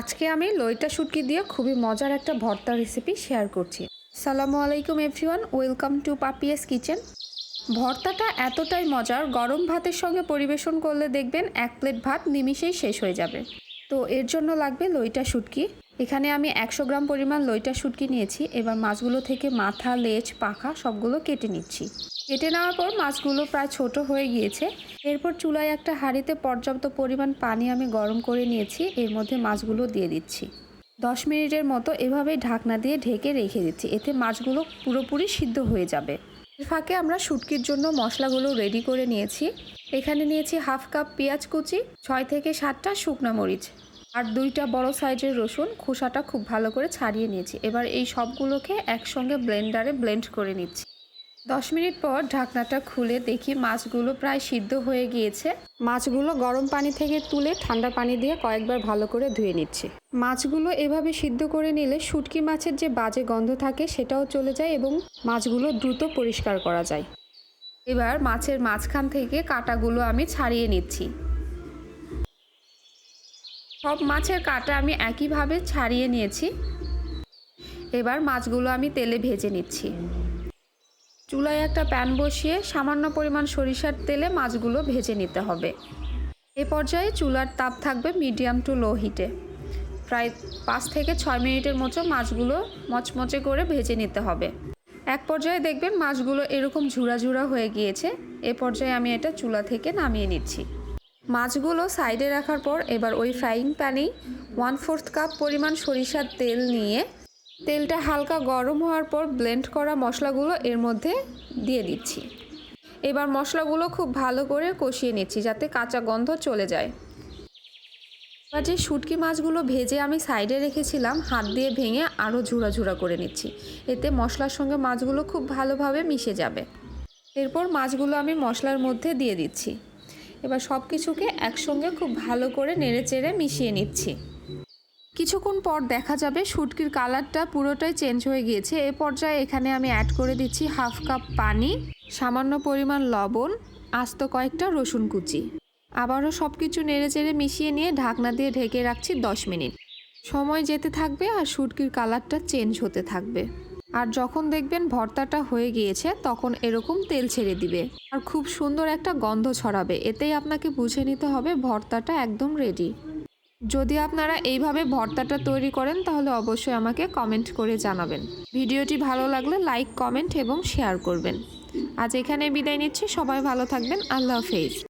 আজকে আমি লইটা শুটকি দিয়ে খুবই মজার একটা ভর্তা রেসিপি শেয়ার করছি। সালামু আলাইকুম everyone welcome to Papiya's kitchen ভর্তাটা এতটাই মজার, গরম ভাতের সঙ্গে পরিবেশন করলে দেখবেন এক প্লেট ভাত নিমিশেই শেষ হয়ে যাবে। তো এর জন্য লাগবে লইটা শুটকি। এখানে আমি একশো গ্রাম পরিমাণ লইটা শুটকি নিয়েছি, এবার মাছগুলো থেকে মাথা, লেজ, পাখা সবগুলো কেটে নিচ্ছি। কেটে নেওয়ার পর মাছগুলো প্রায় ছোট হয়ে গিয়েছে। এরপর চুলায় একটা হাঁড়িতে পর্যাপ্ত পরিমাণ পানি আমি গরম করে নিয়েছি, এর মধ্যে মাছগুলো দিয়ে দিচ্ছি। দশ মিনিটের মতো এভাবেই ঢাকনা দিয়ে ঢেকে রেখে দিচ্ছি, এতে মাছগুলো পুরোপুরি সিদ্ধ হয়ে যাবে। ফাঁকে আমরা শুটকির জন্য মশলাগুলো রেডি করে নিয়েছি। এখানে নিয়েছি হাফ কাপ পেঁয়াজ কুচি, ছয় থেকে সাতটা শুকনো মরিচ। আর দুইটা বড় সাইজের রসুন খোসাটা খুব ভালো করে ছাড়িয়ে নিয়েছি। এবার এই সবগুলোকে একসঙ্গে ব্লেন্ডারে ব্লেন্ড করে নিচ্ছি। দশ মিনিট পর ঢাকনাটা খুলে দেখি মাছগুলো প্রায় সিদ্ধ হয়ে গিয়েছে। মাছগুলো গরম পানি থেকে তুলে ঠান্ডা পানি দিয়ে কয়েকবার ভালো করে ধুয়ে নিচ্ছি। মাছগুলো এভাবে সিদ্ধ করে নিলে শুটকি মাছের যে বাজে গন্ধ থাকে সেটাও চলে যায় এবং মাছগুলো দ্রুত পরিষ্কার করা যায়। এবার মাছের মাঝখান থেকে কাঁটাগুলো আমি ছাড়িয়ে নিচ্ছি। সব মাছের কাঁটা আমি একইভাবে ছাড়িয়ে নিয়েছি। এবার মাছগুলো আমি তেলে ভেজে নিচ্ছি। চুলায় একটা প্যান বসিয়ে সামান্য পরিমাণ সরিষার তেলে মাছগুলো ভেজে নিতে হবে। এ পর্যায়ে চুলার তাপ থাকবে মিডিয়াম টু লো হিটে। প্রায় পাঁচ থেকে ছয় মিনিটের মতো মাছগুলো মচমচে করে ভেজে নিতে হবে। এক পর্যায়ে দেখবেন মাছগুলো এরকম ঝুরা ঝুরা হয়ে গিয়েছে। এ পর্যায়ে আমি এটা চুলা থেকে নামিয়ে নিচ্ছি। মাছগুলো সাইডে রাখার পর এবার ওই ফ্রাইং প্যানেই ওয়ান ফোর্থ কাপ পরিমাণ সরিষার তেল নিয়ে তেলটা হালকা গরম হওয়ার পর ব্লেন্ড করা মশলাগুলো এর মধ্যে দিয়ে দিচ্ছি। এবার মশলাগুলো খুব ভালো করে কষিয়ে নিচ্ছি যাতে কাঁচা গন্ধ চলে যায়। এবার যে শুটকি মাছগুলো ভেজে আমি সাইডে রেখেছিলাম, হাত দিয়ে ভেঙে আরও ঝুরা ঝুরা করে নিচ্ছি। এতে মশলার সঙ্গে মাছগুলো খুব ভালোভাবে মিশে যাবে। এরপর মাছগুলো আমি মশলার মধ্যে দিয়ে দিচ্ছি। এবার সব কিছুকে একসঙ্গে খুব ভালো করে নেড়ে চেড়ে মিশিয়ে নিচ্ছি। কিছুক্ষণ পর দেখা যাবে শুটকির কালারটা পুরোটাই চেঞ্জ হয়ে গিয়েছে। এ পর্যায়ে এখানে আমি অ্যাড করে দিচ্ছি হাফ কাপ পানি, সামান্য পরিমাণ লবণ, আস্ত কয়েকটা রসুন কুচি। আবারও সব কিছু নেড়ে চেড়ে মিশিয়ে নিয়ে ঢাকনা দিয়ে ঢেকে রাখছি দশ মিনিট। সময় যেতে থাকবে আর শুটকির কালারটা চেঞ্জ হতে থাকবে। আর যখন দেখবেন ভর্তাটা হয়ে গিয়েছে, তখন এরকম তেল ছেড়ে দিবে। আর খুব সুন্দর একটা গন্ধ ছড়াবে। এতেই আপনাকে বুঝে নিতে হবে ভর্তাটা একদম রেডি যদি আপনারা এইভাবে ভর্তাটা তৈরি করেন, তাহলে অবশ্যই আমাকে কমেন্ট করে জানাবেন। ভিডিওটি ভালো লাগলে লাইক কমেন্ট এবং শেয়ার করবেন। আজ এখানে বিদায় নিচ্ছি। সবাই ভালো থাকবেন। আল্লাহ হাফেজ।